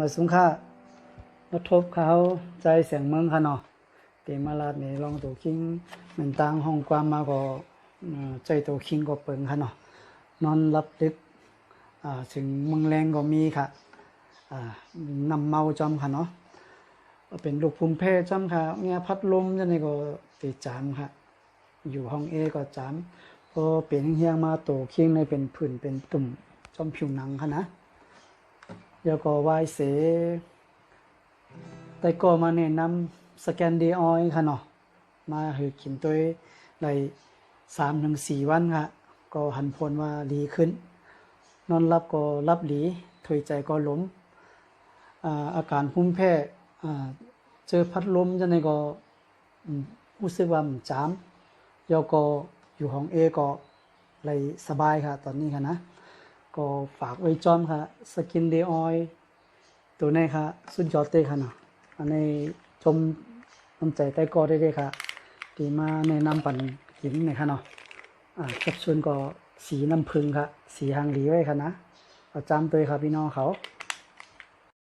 มาสุงค่ามาทบเขาใจเสียงเมืองค่ะเนาะเตมาลาดนี่ลองตัวคิงเหมือนตังห้องความมาก็เอ่อใจตัวคิงก็เปิงค่ะเนาะนอนรับดึกถึงเมืองแรงก็มีค่ะนำเมาจอมค่ะเนาะเป็นลูกภูมิเพศจอมค่ะเนี่ยพัดลมจังไดก็ติดจามค่ะ อยู่ห้องเอก็จามพอเปลี่ยนเฮียงมาโตเคียงในเป็นผื่นเป็นตุ่มจอมผิวหนังค่ะนะ แล้วก็วายเสแต่ก็มาแนะนำสแกนดีออยค่ะเนาะมาให้กินตัวได้สามถึงสี่วันค่ะ ก็หันผลว่าดีขึ้น นอนรับก็รับดีถอยใจก็ล้มอ่าอาการภูมิแพ้อ่าเจอพัดลมจังไดก็อืมรู้สึกว่ามจามแล้วก็อยู่ห้องเอก็เลยสบายค่ะ ตอนนี้ค่ะนะ ก็ฝากไว้จอมค่ะสกินเดออยตัวนี้ค่ะสุดยอดเตค่ะเนาะอันนี้ชมน้ำใจใต้กอได้เลยค่ะที่มาในน้ำปั่นหินหน่ยค่ะเนาะอ่าแคปซูลก็สีน้ำพึ่งค่ะ สีหางหลีไว้ค่ะนะเอาจำตัวค่ะพี่น้องเขา